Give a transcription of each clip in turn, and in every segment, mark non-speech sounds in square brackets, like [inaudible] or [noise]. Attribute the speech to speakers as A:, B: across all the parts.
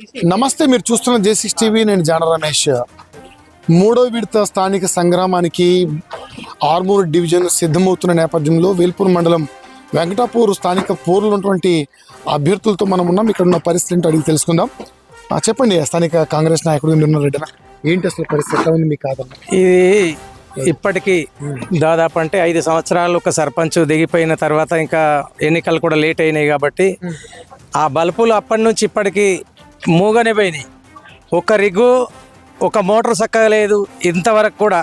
A: నమస్తే మీరు చూస్తున్న జే సిక్స్ టీవీ నేను జాన రమేష్. మూడో విడత స్థానిక సంగ్రామానికి ఆర్మూర్ డివిజన్ సిద్ధమవుతున్న నేపథ్యంలో వేల్పూర్ మండలం వెంకటాపూర్ స్థానిక పోరులో ఉన్నటువంటి అభ్యర్థులతో మనం ఉన్నాం. ఇక్కడ ఉన్న పరిస్థితి ఏంటో అడిగి తెలుసుకుందాం. ఆ, చెప్పండి స్థానిక కాంగ్రెస్ నాయకుడు ఉన్నారు రెడ్డి ఏంటి అసలు పరిస్థితి? ఎట్లా ఉంది మీకు కాదన్న?
B: ఇది ఇప్పటికీ దాదాపు అంటే ఐదు సంవత్సరాలు ఒక సర్పంచ్ దిగిపోయిన తర్వాత ఇంకా ఎన్నికలు కూడా లేట్ అయినాయి కాబట్టి ఆ బల్బులు అప్పటి నుంచి ఇప్పటికీ మూగనే పోయినాయి. ఒక రిగ్గు ఒక మోటార్ చక్కగా లేదు. ఇంతవరకు కూడా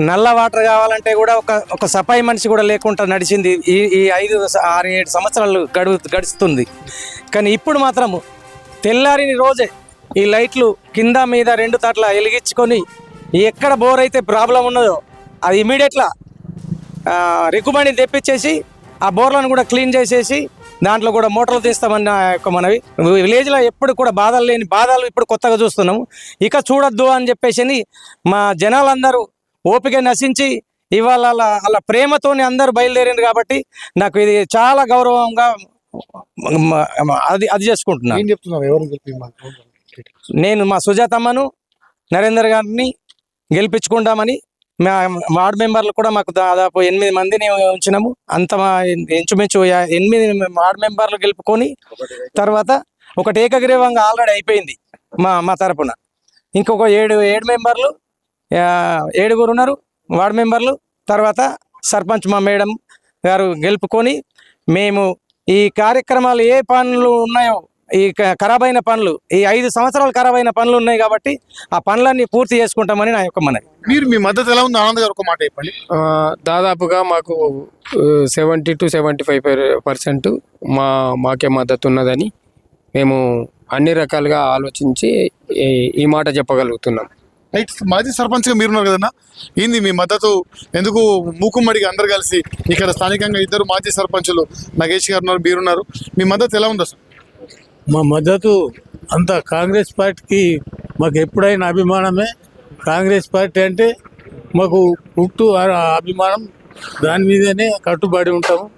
B: నల్ల వాటర్ కావాలంటే కూడా ఒక ఒక సఫాయి మనిషి కూడా లేకుండా నడిచింది ఈ ఈ ఐదు ఆరు ఏడు సంవత్సరాలు గడు గడుస్తుంది. కానీ ఇప్పుడు మాత్రము తెల్లారిని రోజే ఈ లైట్లు కింద మీద రెండు తాట్ల వెలిగించుకొని ఎక్కడ బోర్ అయితే ప్రాబ్లం ఉన్నదో అది ఇమీడియట్లా రిక్కుమణి తెప్పించేసి ఆ బోర్లను కూడా క్లీన్ చేసేసి దాంట్లో కూడా మోటార్లు తీస్తామని నా యొక్క మనవి. విలేజ్లో ఎప్పుడు కూడా బాధలు లేని బాధలు ఇప్పుడు కొత్తగా చూస్తున్నాము. ఇక చూడొద్దు అని చెప్పేసి మా జనాలందరూ ఓపిక నశించి ఇవాళ అలా అలా ప్రేమతోని అందరూ బయలుదేరింది కాబట్టి నాకు ఇది చాలా గౌరవంగా అది అది చేసుకుంటున్నాను? నేను మా సుజాతమ్మను నరేందర్ గారిని గెలిపించుకుంటామని మా వార్డు మెంబర్లు కూడా మాకు దాదాపు ఎనిమిది మందిని ఉంచినాము. అంత మా ఇంచుమించు ఎనిమిది వార్డు మెంబర్లు గెలుపుకొని తర్వాత ఒకటి ఏకగ్రీవంగా ఆల్రెడీ అయిపోయింది మా మా తరపున. ఇంకొక ఏడు ఏడు మెంబర్లు ఏడుగురు ఉన్నారు వార్డు మెంబర్లు. తర్వాత సర్పంచ్ మా మేడం గారు గెలుపుకొని మేము ఈ కార్యక్రమాలు ఏ పనులు ఉన్నాయో ఈ ఖరాబైన పనులు ఈ ఐదు సంవత్సరాలు ఖరాబైన పనులు ఉన్నాయి కాబట్టి ఆ పనులన్నీ పూర్తి చేసుకుంటామని నా యొక్క మనవి.
A: మీరు మీ మద్దతు ఎలా ఉంది? ఆనంద్ గారు ఒక మాట చెప్పండి.
C: ఆ, దాదాపుగా మాకు seventy two seventy five percent మా మాకే మద్దతు ఉన్నదని మేము అన్ని రకాలుగా ఆలోచించి ఈ- ఈ మాట చెప్పగలుగుతున్నాం.
A: రైట్ మాజీ సర్పంచ్గా మీరున్నారు కదన్నా? ఏంది మీ మద్దతు? ఎందుకు మూకుమ్మడిగా అందరు కలిసి ఇక్కడ స్థానికంగా ఇద్దరు మాజీ సర్పంచులు నగేష్ గారు ఉన్నారు మీరున్నారు. మీ మద్దతు ఎలా ఉంది అసలు?
D: మా మద్దతు అంతా కాంగ్రెస్ పార్టీకి మాకు ఎప్పుడైనా అభిమానమే. కాంగ్రెస్ పార్టీ అంటే మాకు పుట్టు ఆ అభిమానం దాని మీదనే కట్టుబడి ఉంటాము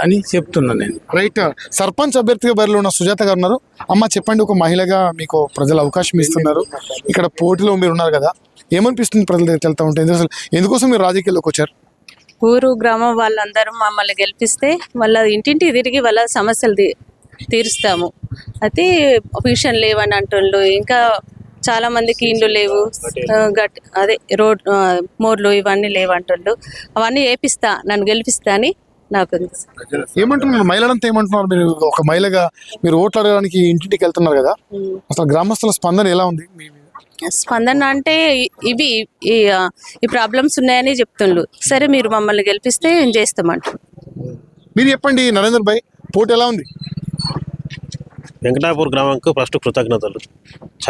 D: అని చెప్తున్నాను నేను.
A: రైట్. సర్పంచ్ అభ్యర్థిగా బరిలో ఉన్న సుజాత గారు ఉన్నారు. అమ్మ చెప్పండి ఒక మహిళగా మీకు ప్రజలు అవకాశం ఇస్తున్నారు. ఇక్కడ పోటీలో మీరు ఉన్నారు కదా. ఏమనిపిస్తుంది ప్రజల దగ్గరికి వెళ్తా ఉంటే? అసలు ఎందుకోసం మీరు రాజకీయాల్లోకి వచ్చారు?
E: ఊరు గ్రామం వాళ్ళందరూ మమ్మల్ని గెలిపిస్తే వాళ్ళ ఇంటింటి తిరిగి వాళ్ళ సమస్యలు తీ- తీరుస్తాము. అయితే పెన్షన్ లేవని అంటుండ్రు ఇంకా చాలా మందికి ఇండ్లు లేవు. గట్ అదే రోడ్ మోర్లు ఇవన్నీ లేవంటుండ్రు అవన్నీ వేపిస్తా నన్ను గెలిపిస్తా అని నాకు.
A: ఏమంటున్నారు? మహిళలంతా ఏమంటున్నారు? మీరు ఒక మహిళగా మీరు ఓట్లు అడగడానికి ఇంటింటికి వెళ్తున్నారు కదా? అసలు గ్రామస్తుల స్పందన ఎలా ఉంది?
E: స్పందన అంటే ఇవి ఈ ప్రాబ్లమ్స్ ఉన్నాయని చెప్తుండ్రు సరే మీరు మమ్మల్ని గెలిపిస్తే ఏం చేస్తామంటారు?
A: మీరు చెప్పండి నరేందర్ భాయ్ పోటీ ఎలా ఉంది?
F: వెంకటాపూర్ గ్రామంకు ఫస్ట్ కృతజ్ఞతలు.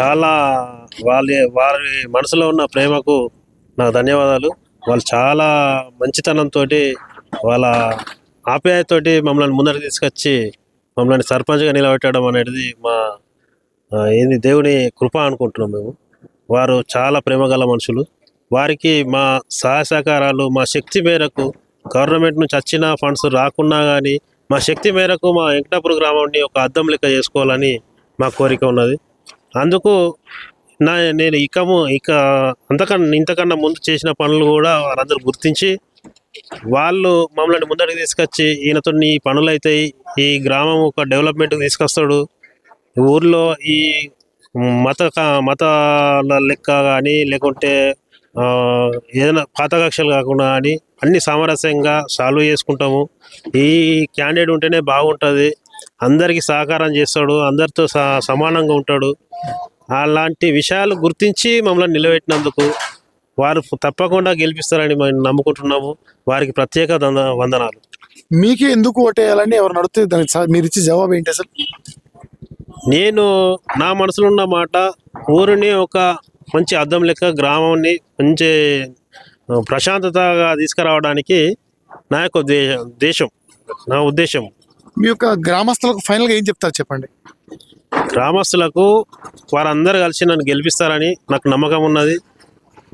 F: చాలా వాళ్ళ వారి మనసులో ఉన్న ప్రేమకు నా ధన్యవాదాలు. వాళ్ళు చాలా మంచితనంతో వాళ్ళ ఆప్యాయతోటి మమ్మల్ని ముందరికి తీసుకొచ్చి మమ్మల్ని సర్పంచ్గా నిలబెట్టడం అనేది మా ఏంది దేవుని కృప అనుకుంటున్నాం మేము. వారు చాలా ప్రేమగల మనుషులు. వారికి మా సహాయ సహకారాలు మా శక్తి మేరకు గవర్నమెంట్ నుంచి వచ్చిన ఫండ్స్ రాకున్నా కానీ మా శక్తి మేరకు మా వెంకటాపురం గ్రామాన్ని ఒక అద్దం లెక్క చేసుకోవాలని మా కోరిక ఉన్నది. అందుకు నా నేను ఇకము ఇక అంతకన్నా ఇంతకన్నా ముందు చేసిన పనులు కూడా వారందరూ గుర్తించి వాళ్ళు మమ్మల్ని ముందడికి తీసుకొచ్చి ఈయనతో ఈ పనులు అవుతాయి ఈ గ్రామం ఒక డెవలప్మెంట్ తీసుకొస్తాడు. ఊర్లో ఈ మత మతాల లెక్క కానీ లేకుంటే ఏదైనా పాత కక్షలు కాకుండా కానీ అన్ని సామరస్యంగా సాల్వ్ చేసుకుంటాము. ఈ క్యాండిడేట్ ఉంటేనే బాగుంటుంది. అందరికీ సహకారం చేస్తాడు. అందరితో స- సమానంగా ఉంటాడు. అలాంటి విషయాలు గుర్తించి మమ్మల్ని నిలబెట్టినందుకు వారు తప్పకుండా గెలిపిస్తారని మేము నమ్ముకుంటున్నాము. వారికి ప్రత్యేక వందనాలు.
A: మీకే ఎందుకు ఓటేయాలని ఎవరు నడితే దానికి మీరు ఇచ్చే జవాబు ఏంటి అసలు?
F: నేను నా మనసులో ఉన్న మాట ఊరిని ఒక మంచి అద్దం లెక్క గ్రామాన్ని మంచి ప్రశాంతతగా తీసుకురావడానికి నా యొక్క ఉద్దేశం దేశం నా ఉద్దేశం.
A: మీ యొక్క గ్రామస్తులకు ఫైనల్గా ఏం చెప్తారు చెప్పండి?
F: గ్రామస్తులకు వారందరూ కలిసి నన్ను గెలిపిస్తారని నాకు నమ్మకం ఉన్నది.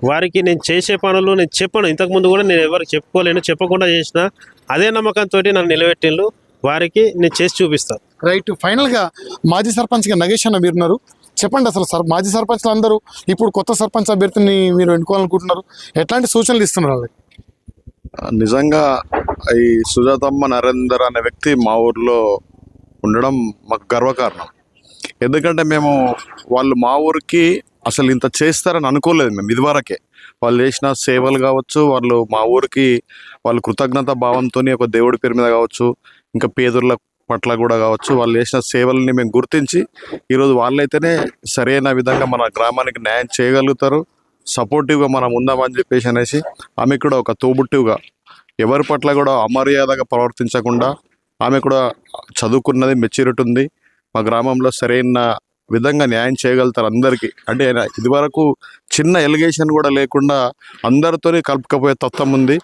F: వారికి నేను చేసే పనులు నేను చెప్పను. ఇంతకుముందు కూడా నేను ఎవరికి చెప్పుకోలేను. చెప్పకుండా చేసిన అదే నమ్మకంతో నన్ను నిలబెట్టిండ్రు. వారికి నేను చేసి చూపిస్తాను
A: రైట్. ఫైనల్గా మాజీ సర్పంచ్గా నగేష్ అన్న మీరున్నారు. చెప్పండి అసలు సర్ మాజీ సర్పంచ్లు అందరూ ఇప్పుడు కొత్త సర్పంచ్ అభ్యర్థిని మీరు ఎన్నుకోవాలనుకుంటున్నారు. ఎట్లాంటి సూచనలు ఇస్తున్నారు వాళ్ళకి?
G: నిజంగా ఈ సుజాతమ్మ నరేందర్ అనే వ్యక్తి మా ఊర్లో ఉండడం మాకు గర్వకారణం. ఎందుకంటే మేము వాళ్ళు మా ఊరికి అసలు ఇంత చేస్తారని అనుకోలేదు మేము ఇదివరకే. వాళ్ళు చేసిన సేవలు కావచ్చు వాళ్ళు మా ఊరికి వాళ్ళు కృతజ్ఞత భావంతో ఒక దేవుడి పేరు మీద కావచ్చు ఇంకా పేదల పట్ల కూడా కావచ్చు వాళ్ళు చేసిన సేవల్ని మేము గుర్తించి ఈరోజు వాళ్ళైతేనే సరైన విధంగా మన గ్రామానికి న్యాయం చేయగలుగుతారు సపోర్టివ్గా మనం ఉందామని చెప్పేసి అనేసి ఆమె కూడా ఒక తోబుట్టువుగా ఎవరి పట్ల కూడా అమర్యాదగా ప్రవర్తించకుండా ఆమె కూడా చదువుకున్నది మెచ్యూరిటీ ఉంది. మా గ్రామంలో సరైన విధంగా న్యాయం చేయగలుగుతారు అందరికీ. అంటే ఆయన ఇదివరకు చిన్న ఎలిగేషన్ కూడా లేకుండా అందరితోనే కలుపుకపోయే తత్వం ఉంది.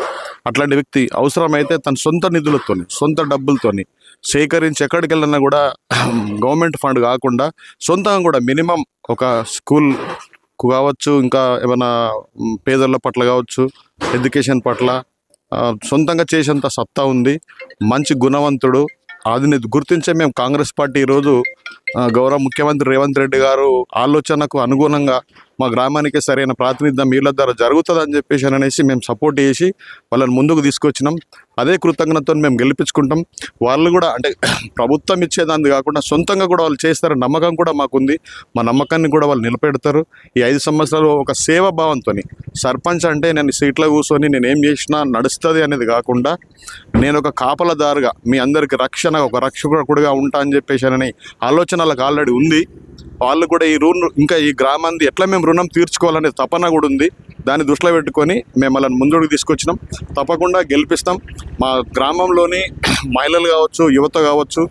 G: అట్లాంటి వ్యక్తి అవసరమైతే తన సొంత నిధులతోని సొంత డబ్బులతోని సేకరించి ఎక్కడికి వెళ్ళినా కూడా గవర్నమెంట్ ఫండ్ కాకుండా సొంతంగా కూడా మినిమం ఒక స్కూల్ కావచ్చు ఇంకా ఏమైనా పేదల పట్ల కావచ్చు ఎడ్యుకేషన్ పట్ల సొంతంగా చేసేంత సత్తా ఉంది. మంచి గుణవంతుడు. అది గుర్తించే మేము కాంగ్రెస్ పార్టీ ఈరోజు గౌరవ ముఖ్యమంత్రి రేవంత్ రెడ్డి గారు ఆలోచనకు అనుగుణంగా మా గ్రామానికి సరైన ప్రాతినిధ్యం వీళ్ళ ద్వారా జరుగుతుందని చెప్పేసి అనేసి మేము సపోర్ట్ చేసి వాళ్ళని ముందుకు తీసుకొచ్చినాం. అదే కృతజ్ఞతతో మేము గెలిపించుకుంటాం. వాళ్ళు కూడా అంటే [clears throat] ప్రభుత్వం ఇచ్చేదాన్ని కాకుండా సొంతంగా కూడా వాళ్ళు చేస్తారు నమ్మకం కూడా మాకుంది. మా నమ్మకాన్ని కూడా వాళ్ళు నిలబెడతారు. ఈ ఐదు సంవత్సరాలు ఒక సేవ భావంతో సర్పంచ్ అంటే నేను సీట్లో కూర్చొని నేను ఏం చేసినా నడుస్తుంది అనేది కాకుండా నేను ఒక కాపలదారుగా మీ అందరికి రక్షణ ఒక రక్షకుడుగా ఉంటా అని చెప్పేసి అని ఆలోచన వాళ్ళకి ఆల్రెడీ ఉంది. వాళ్ళు కూడా ఈ రుణం ఇంకా ఈ గ్రామాన్ని ఎట్లా మేము రుణం తీర్చుకోవాలనే తపన కూడా ఉంది. దాన్ని దృష్టిలో పెట్టుకొని మేము వాళ్ళని ముందుకు తీసుకొచ్చినాం. తప్పకుండా గెలిపిస్తాం. మా గ్రామంలోని మహిళలు కావచ్చు యువత కావచ్చు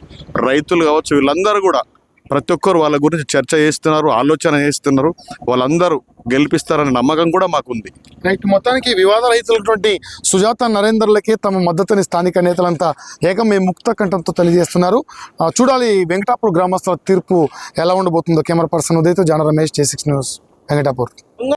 G: రైతులు కావచ్చు వీళ్ళందరూ కూడా ప్రతి ఒక్కరు వాళ్ళ గురించి చర్చ చేస్తున్నారు ఆలోచన చేస్తున్నారు. వాళ్ళందరూ గెలిపిస్తారనే నమ్మకం కూడా మాకుంది.
A: రైట్ మొత్తానికి వివాద రైతులటువంటి సుజాత నరేందర్లకి తమ మద్దతుని స్థానిక నేతలంతా ఏకం ముక్త కంఠంతో తెలియజేస్తున్నారు. చూడాలి వెంకటాపూర్ గ్రామస్తుల తీర్పు ఎలా ఉండబోతుందో. కెమెరా పర్సన్ ఉదయతో జాన Ramesh J six news Venkatapur.